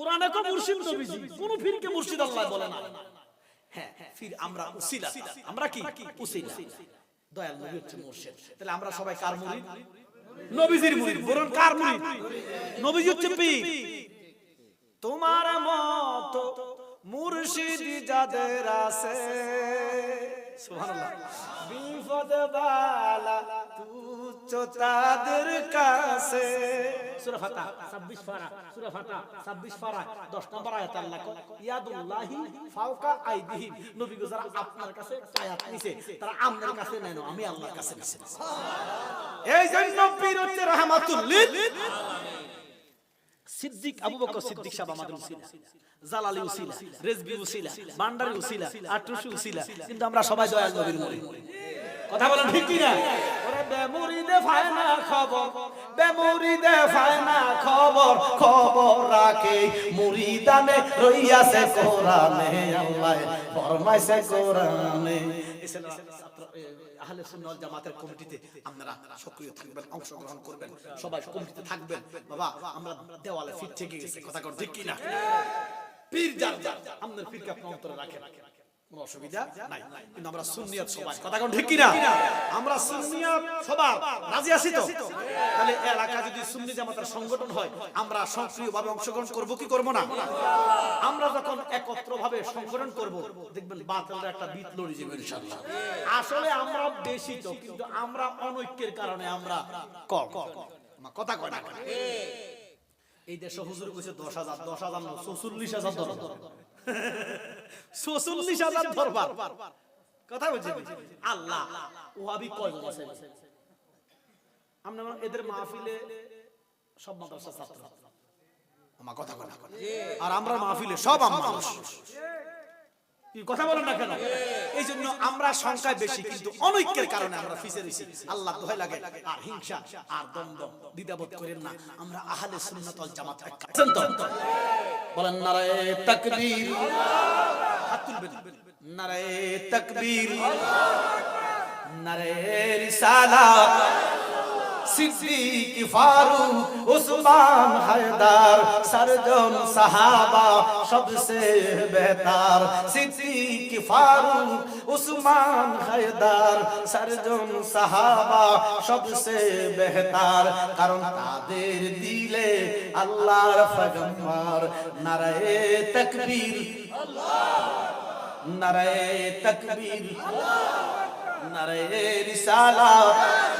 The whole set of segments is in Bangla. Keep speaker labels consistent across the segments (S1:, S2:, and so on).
S1: কোরআনে কো মুর্শিদ নবীজি। কোন ফিরকে মুর্শিদ আল্লাহ বলে না। হ্যাঁ ফির আমরা উসিলা। আমরা কি? উসিলা। দয়াল নবী হচ্ছে মুর্শিদ। তাহলে আমরা সবাই কার মুরিদ? নবীজির মুরিদ। বরং কার মুরিদ? নবীজি হচ্ছে পীর। তোমার মত মুর্শিদ যাদের আছে সুবহানাল্লাহ। বিপদ বালা তুচ্ছ তাদের কাছে। সূরা ফাতা 26 পারা সূরা ফাতা 26 পারা 10 নম্বর আয়াত আল্লাহ কো ইয়াদুল্লাহি ফাওকা আইদিহিম। নবী গো যারা আপনার কাছে আয়াত নিছে তারা আপনার কাছে নেন আমি আল্লাহর কাছে নিছি। এই জন্য পীর হচ্ছে রাহমাতুল লিল সিদ্দিক আবু বকর সিদ্দিক সাহেব আমাদের উসিলা জালালি উসিলা রেজবি উসিলা বান্ডারি উসিলা আটরশি উসিলা কিন্তু আমরা সবাই দয়াল নবীর মুরিদ কথা বলেন ঠিক কি না ওরে না খবর বেমুরিদে পায় না খবর খবর রাখে মুরিদানে, রইয়াছে কোরআনে, আল্লাহ ফরমাইছে কোরআনে। আহলে সুন্নাত জামাতের কমিটিতে আপনারা সক্রিয় থাকবেন, অংশগ্রহণ করবেন, সবাই কমিটিতে থাকবেন। বাবা, আমরা দেওয়ালে ফিট থেকে গেছে, কথা কর, ঠিক কি পীর যার যার, আপনার পীরকে আপনি অন্তরে রাখেন। কোনো অসুবিধা নাই। কিন্তু আমরা সুন্নিয়ত সবাই। কথা কোন ঠিক কিনা আমরা সুন্নিয়ত সবার রাজি আছি তো? তাহলে এলাকা যদি সুন্নি জামাতের সংগঠন হয় আমরা সক্রিয়ভাবে অংশগ্রহণ করব কি করব না? আমরা যখন একত্র ভাবে সংগঠন করব দেখবেন বাতিলরা একটা বিট লড়ি যাবে ইনশাআল্লাহ। আসলে আমরা বেশি তো কিন্তু আমরা অনৈক্যের কারণে আমরা কম। কথা কয় না? এই দেশে হুজুর কইছে দশ হাজার দশ হাজার না চৌচল্লিশ হাজার দরবার। চৌচল্লিশ হাজার দরবার। কথা বলছি আল্লাহ ওহাবি কয়জন আছে আমরা এদের মাহফিলে সব মাদ্রাসা ছাত্র। আমার কথা কথা আর আমরা মাহফিলে সব আমরা মানুষ কথা বলেন না কেন? এই জন্য আমরা সংখ্যায় বেশি অনৈক্যের কারণে আমরা ফিসে দিছি আল্লাহ দোহাই লাগে বলেন, নারায়ে তাকবীর। হাত তুলবেন। নারায়ে তাকবীর। সিদ্দিক, ফারুক, উসমান হায়দার, সারজন সাহাবা সবসে বেহতার সিদ্দিক, ফারুক, উসমান হায়দার, সারজন সাহাবা সবসে বেহতার কারণ তাদের দিলে আল্লাহর পয়গম্বর নারায়ে তাকবীর। নারায়ে তাকবীর। নারায়ে রিসালাত।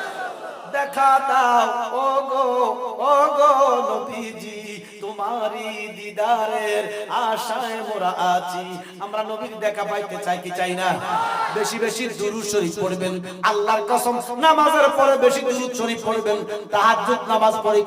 S1: দেখা দাও ও গো ও গো নবীজি, তোমারই দিদারের আশায় মোরা আছি। আমরা নবীর দেখা পাইতে চাই কি চাই না? বেশি বেশি দুরূদ শরীফ পড়বেন, আল্লাহর কসম, নামাজের পরে বেশি দুরূদ শরীফ পড়বেন, তাহাজ্জুদ নামাজ পড়ে